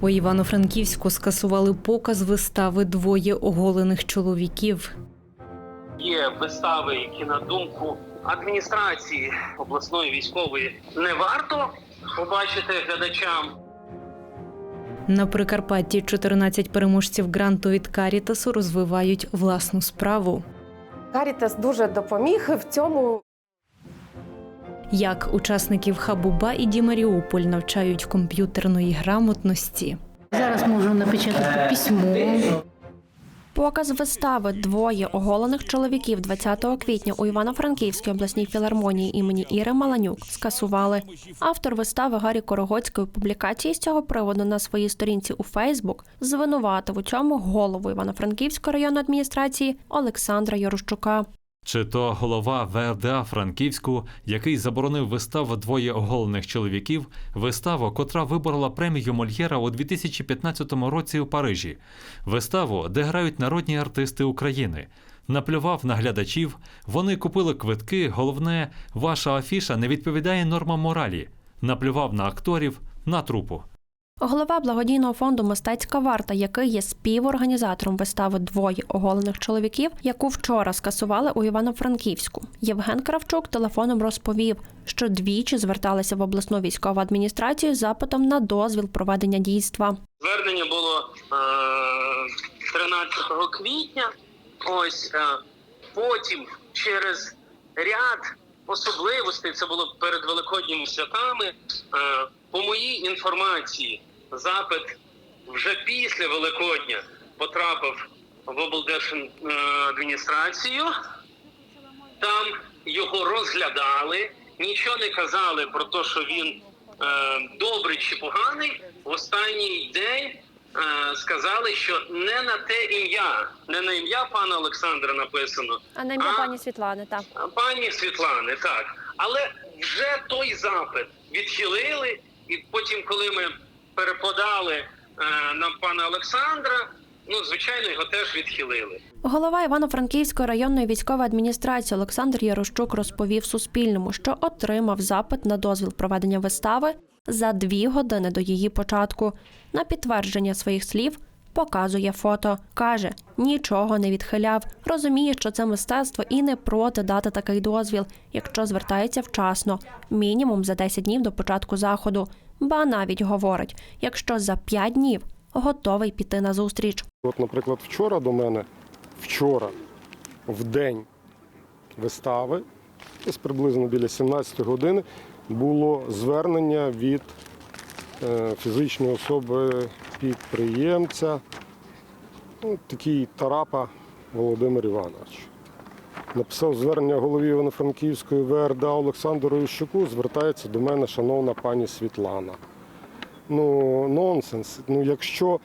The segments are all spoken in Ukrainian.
У Івано-Франківську скасували показ вистави двоє оголених чоловіків. Є вистави, які на думку адміністрації обласної військової не варто побачити глядачам. На Прикарпатті 14 переможців гранту від Карітасу розвивають власну справу. Карітас дуже допоміг в цьому. Як учасників Хабуба і Ді Маріуполь навчають комп'ютерної грамотності. Зараз можу напечатати письмо. Показ вистави двоє оголених чоловіків 20 квітня у Івано-Франківській обласній філармонії імені Іри Маланюк скасували. Автор вистави Гаррі Корогоцької публікації з цього приводу на своїй сторінці у Фейсбук звинуватив у цьому голову Івано-Франківської районної адміністрації Олександра Ярущука. Чи то голова ВРДА Франківську, який заборонив виставу двоє оголених чоловіків, виставу, котра виборола премію Мольєра у 2015 році у Парижі, виставу, де грають народні артисти України. Наплював на глядачів, вони купили квитки. Головне, ваша афіша не відповідає нормам моралі. Наплював на акторів, на трупу. Голова благодійного фонду Мистецька варта, який є співорганізатором вистави двоє оголених чоловіків, яку вчора скасували у Івано-Франківську. Євген Кравчук телефоном розповів, що двічі зверталися в обласну військову адміністрацію з запитом на дозвіл проведення дійства. Звернення було е, 13 квітня. Ось е, потім через ряд особливостей, це було перед великодніми святами. По моїй інформації, запит вже після Великодня потрапив в облдержадміністрацію. Там його розглядали, нічого не казали про те, що він е, добрий чи поганий. В останній день е, сказали, що не на те ім'я, не на ім'я пана Олександра написано, А на ім'я пані Світлани, так. пані Світлани, так. Але вже той запит відхилили, і потім, коли ми переподали е, на пана Олександра, ну звичайно, його теж відхилили. Голова Івано-Франківської районної військової адміністрації Олександр Ярощук розповів Суспільному, що отримав запит на дозвіл проведення вистави за дві години до її початку. На підтвердження своїх слів показує фото. каже, нічого не відхиляв. Розуміє, що це мистецтво і не проти дати такий дозвіл, якщо звертається вчасно, мінімум за 10 днів до початку заходу. Ба навіть говорить, якщо за 5 днів готовий піти на зустріч. От, наприклад, вчора до мене, вчора, в день вистави, десь приблизно біля 17 години, було звернення від е, фізичної особи підприємця, ну, такий Тарапа Володимир Іванович. Написав звернення голові Івано-Франківської ВРДА Олександру Ющуку, звертається до мене шановна пані Світлана. Ну, нонсенс. Ну, якщо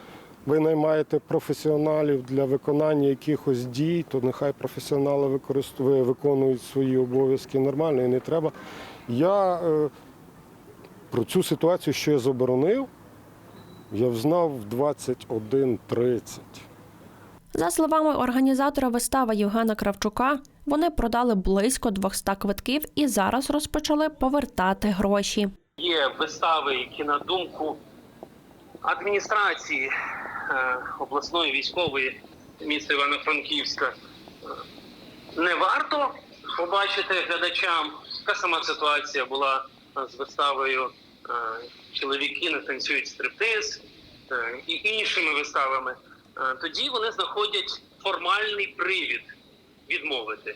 ви наймаєте професіоналів для виконання якихось дій, то нехай професіонали виконують свої обов'язки нормально і не треба. Я е, про цю ситуацію, що я заборонив, я взнав в 21.30. За словами організатора вистави Євгена Кравчука, вони продали близько 200 квитків і зараз розпочали повертати гроші. Є вистави, які на думку адміністрації е, обласної військової міста Івано-Франківська е, не варто побачити глядачам. Така сама ситуація була з виставою Чоловіки не танцюють стриптиз е, і іншими виставами. Е, Тоді вони знаходять формальний привід відмовити.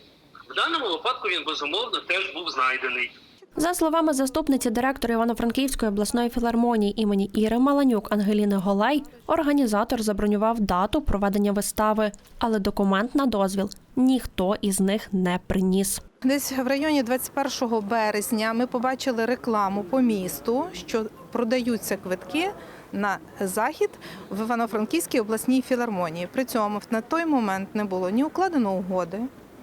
В даному випадку він безумовно теж був знайдений. За словами заступниці директора Івано-Франківської обласної філармонії імені Іри Маланюк Ангеліни Голей, організатор забронював дату проведення вистави, але документ на дозвіл ніхто із них не приніс. Десь в районі 21 березня ми побачили рекламу по місту, що продаються квитки на захід в Івано-Франківській обласній філармонії. При цьому на той момент не було ні укладено угоди.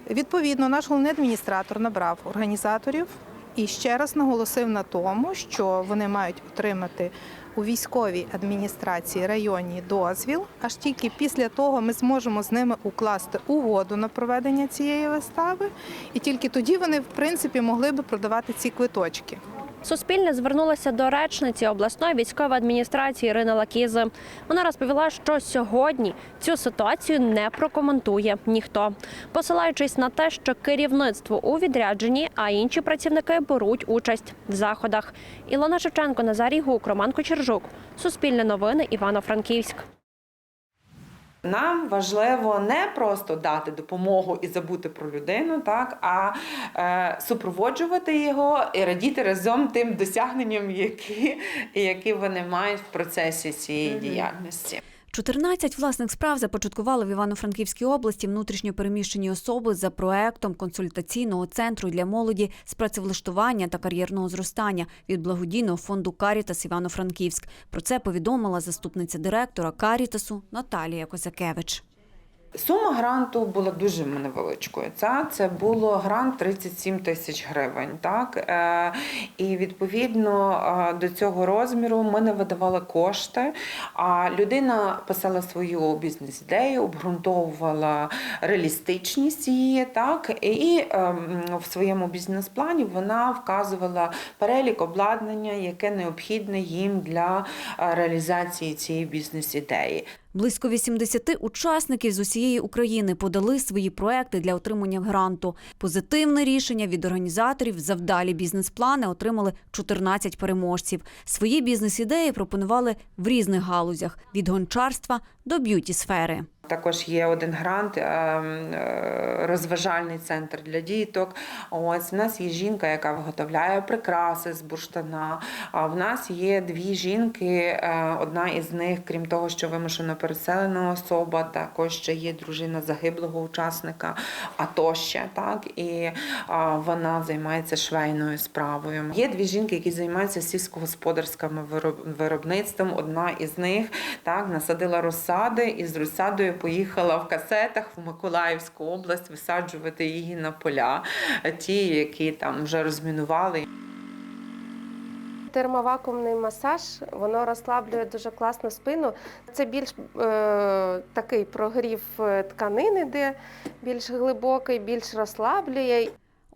Відповідно, наш головний адміністратор набрав організаторів і ще раз наголосив на тому, що вони мають отримати у військовій адміністрації районні дозвіл. Аж тільки після того ми зможемо з ними укласти угоду на проведення цієї вистави, і тільки тоді вони, в принципі, могли би продавати ці квиточки. Суспільне звернулося до речниці обласної військової адміністрації Ірини Лакізи. Вона розповіла, що сьогодні цю ситуацію не прокоментує ніхто, посилаючись на те, що керівництво у відрядженні, а інші працівники беруть участь в заходах. Ілона Шевченко, Назарій Гук, Роман Кочержук. Суспільне новини Івано-Франківськ. Нам важливо не просто дати допомогу і забути про людину, так а е, супроводжувати його і радіти разом тим досягненням, які, які вони мають в процесі цієї діяльності. 14 власних справ започаткували в Івано-Франківській області внутрішньо переміщені особи за проектом консультаційного центру для молоді з працевлаштування та кар'єрного зростання від благодійного фонду Карітас Івано-Франківськ. Про це повідомила заступниця директора Карітасу Наталія Козакевич. Сума гранту була дуже невеличкою. Це, це було грант 37 тисяч гривень. Так? Е, і відповідно е, до цього розміру ми не видавали кошти. А людина писала свою бізнес-ідею, обґрунтовувала реалістичність її, так? і е, в своєму бізнес-плані вона вказувала перелік обладнання, яке необхідне їм для е, реалізації цієї бізнес-ідеї. Близько 80 учасників з усієї України подали свої проекти для отримання гранту. Позитивне рішення від організаторів завдалі бізнес-плани отримали 14 переможців. Свої бізнес-ідеї пропонували в різних галузях від гончарства до б'юті-сфери. Також є один грант, е, е, розважальний центр для діток. Ось в нас є жінка, яка виготовляє прикраси з бурштана. А в нас є дві жінки. е, Одна із них, крім того, що вимушено переселена особа, також ще є дружина загиблого учасника АТО ще, так і вона займається швейною справою. Є дві жінки, які займаються сільськогосподарським виробництвом. Одна із них так насадила розсади і з розсадою поїхала в касетах в Миколаївську область висаджувати її на поля, ті, які там вже розмінували. Термовакуумний масаж воно розслаблює дуже класно спину. Це більш е, такий прогрів е, тканини, де більш глибокий, більш розслаблює.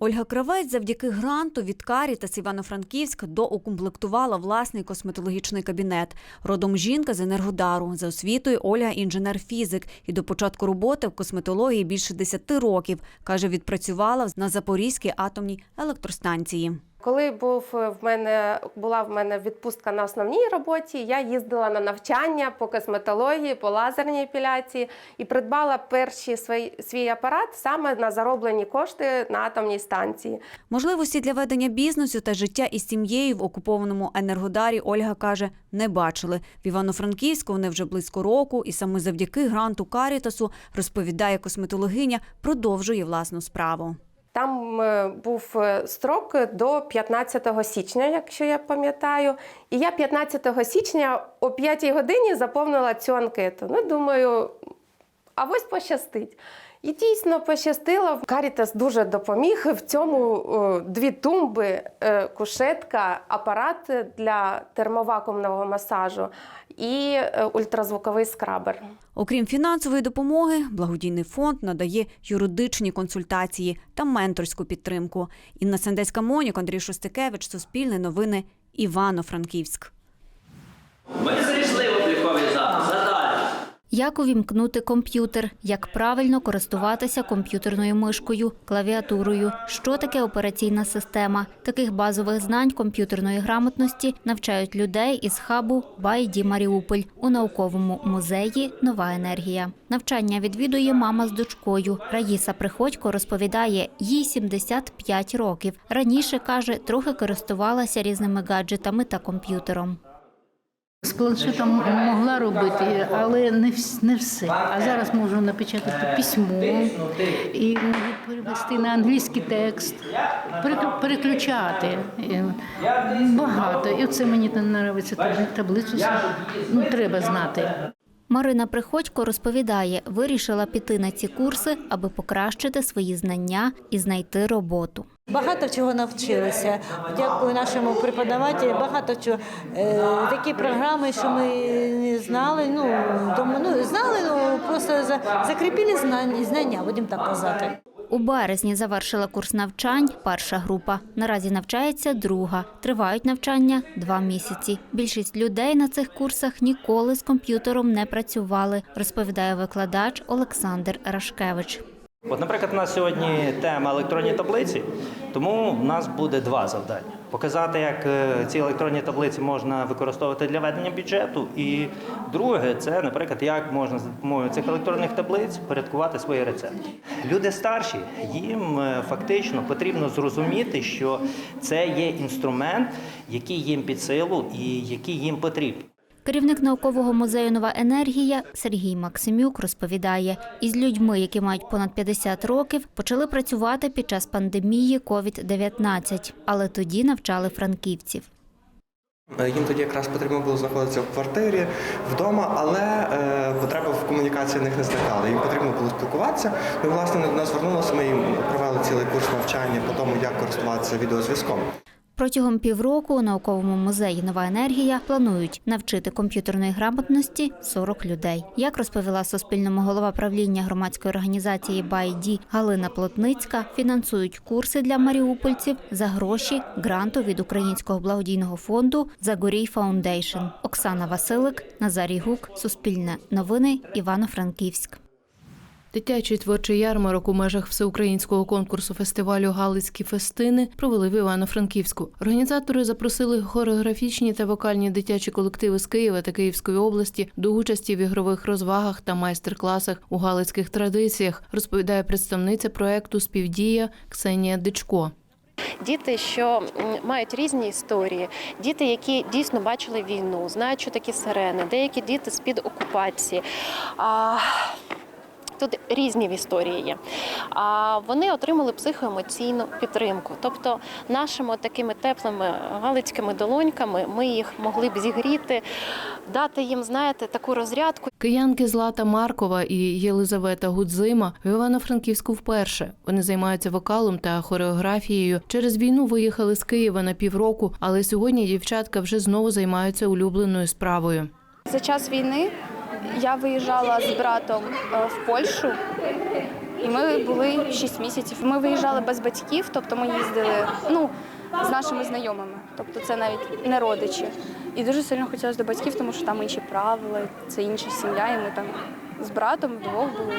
Ольга Кравець завдяки гранту від Карітас Івано-Франківськ доукомплектувала власний косметологічний кабінет. Родом жінка з Енергодару. За освітою Ольга інженер-фізик і до початку роботи в косметології більше 10 років. Каже, відпрацювала на Запорізькій атомній електростанції. Коли був е, в мене була в мене відпустка на основній роботі, я їздила на навчання по косметології, по лазерній епіляції і придбала перший свій, свій апарат саме на зароблені кошти на атомній станції. Можливості для ведення бізнесу та життя із сім'єю в окупованому Енергодарі Ольга каже, не бачили. В Івано-Франківську вони вже близько року, і саме завдяки гранту Карітасу розповідає косметологиня, продовжує власну справу. Там е, був е, строк до 15 січня, якщо я пам'ятаю. І я 15 січня о 5 годині заповнила цю анкету. Ну, думаю, а ось пощастить. І дійсно пощастило. Карітас дуже допоміг. В цьому е, дві тумби, е, кушетка, апарат для термовакуумного масажу і е, ультразвуковий скрабер. Окрім фінансової допомоги, благодійний фонд надає юридичні консультації та менторську підтримку. Інна Сендецька Монік, Андрій Шостикевич, Суспільне новини, Івано-Франківськ. Ми зайшли в обліковий запис. А далі? Як увімкнути комп'ютер, як правильно користуватися комп'ютерною мишкою, клавіатурою, що таке операційна система. Таких базових знань комп'ютерної грамотності навчають людей із хабу Байді Маріуполь у науковому музеї Нова енергія. Навчання відвідує мама з дочкою. Раїса Приходько розповідає, їй 75 років. Раніше каже, трохи користувалася різними гаджетами та комп'ютером. З планшетом могла робити, але не, не все. А зараз можу напечатати письмо і можу перевести на англійський текст, переключати. Е, Багато. І це мені подобається таблицю. Ну, треба знати. Марина Приходько розповідає, вирішила піти на ці курси, аби покращити свої знання і знайти роботу. Багато чого навчилися. Дякую нашому преподавателю. Багато чого е, такі програми, що ми не знали. Ну тому ну знали, ну просто за, закріпили знання, будемо так казати. У березні завершила курс навчань перша група. Наразі навчається друга. Тривають навчання два місяці. Більшість людей на цих курсах ніколи з комп'ютером не працювали, розповідає викладач Олександр Рашкевич. От, наприклад, у нас сьогодні тема електронні таблиці, тому в нас буде два завдання: показати, як е, ці електронні таблиці можна використовувати для ведення бюджету. І друге, це, наприклад, як можна за допомогою цих електронних таблиць порядкувати свої рецепти. Люди старші, їм е, фактично потрібно зрозуміти, що це є інструмент, який їм під силу і який їм потрібен. Керівник наукового музею Нова енергія Сергій Максимюк розповідає, із людьми, які мають понад 50 років, почали працювати під час пандемії COVID-19, але тоді навчали франківців. Е, Їм тоді якраз потрібно було знаходитися в квартирі, вдома, але е, потреба в комунікації них не зникала. Їм потрібно було спілкуватися. Ми власне до нас звернулися. Ми їм провели цілий курс навчання по тому, як користуватися відеозв'язком. Протягом півроку у науковому музеї Нова енергія планують навчити комп'ютерної грамотності 40 людей. Як розповіла Суспільному голова правління громадської організації «Байді» Галина Плотницька, фінансують курси для маріупольців за гроші гранту від Українського благодійного фонду «Загорій Фаундейшн». Оксана Василик, Назарій Гук, Суспільне новини, Івано-Франківськ. Дитячий творчий ярмарок у межах всеукраїнського конкурсу фестивалю Галицькі фестини провели в Івано-Франківську. Організатори запросили хореографічні та вокальні дитячі колективи з Києва та Київської області до участі в ігрових розвагах та майстер-класах у галицьких традиціях, розповідає представниця проекту Співдія Ксенія Дичко. Діти, що мають різні історії, діти, які дійсно бачили війну, знають, що такі сирени, деякі діти з-під окупації. Тут різні в історії є. А вони отримали психоемоційну підтримку. Тобто, нашими такими теплими галицькими долоньками ми їх могли б зігріти, дати їм, знаєте, таку розрядку. Киянки Злата Маркова і Єлизавета Гудзима в Івано-Франківську вперше. Вони займаються вокалом та хореографією. Через війну виїхали з Києва на півроку, але сьогодні дівчатка вже знову займаються улюбленою справою. За час війни я виїжджала з братом е, в Польщу, і ми були 6 місяців. Ми виїжджали без батьків, тобто ми їздили ну, з нашими знайомими, тобто це навіть не родичі. І дуже сильно хотілося до батьків, тому що там інші правила, це інша сім'я, і ми там з братом вдвох були.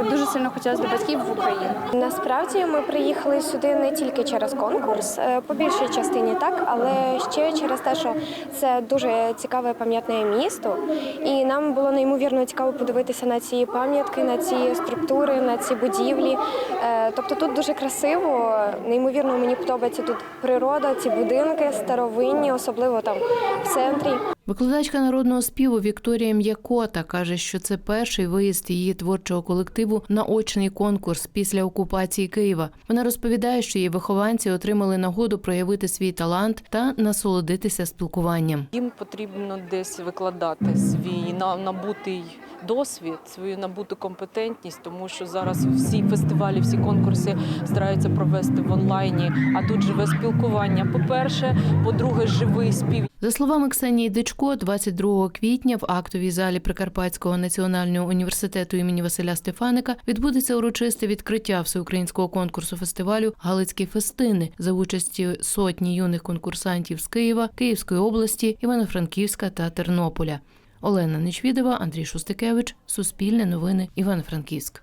І дуже сильно хотілося до батьків в Україну. Насправді ми приїхали сюди не тільки через конкурс, е, по більшій частині так, але ще через те, що це дуже цікаве пам'ятне місто, і нам було неймовірно цікаво подивитися на ці пам'ятки, на ці структури, на ці будівлі. Е, Тобто тут дуже красиво, неймовірно мені подобається тут природа, ці будинки старовинні, особливо там в центрі. Викладачка народного співу Вікторія М'якота каже, що це перший виїзд її творчого колективу на очний конкурс після окупації Києва. Вона розповідає, що її вихованці отримали нагоду проявити свій талант та насолодитися спілкуванням. Їм потрібно десь викладати свій на- набутий досвід, свою набуту компетентність, тому що зараз всі фестивалі, всі конкурси стараються провести в онлайні. А тут живе спілкування. По-перше, по-друге, живий спів. За словами Ксенії Дичко, 22 квітня в актовій залі Прикарпатського національного університету імені Василя Стефаника відбудеться урочисте відкриття всеукраїнського конкурсу фестивалю Галицькі фестини за участі сотні юних конкурсантів з Києва, Київської області, Івано-Франківська та Тернополя. Олена Нечвідова, Андрій Шустикевич, Суспільне новини, Івано-Франківськ.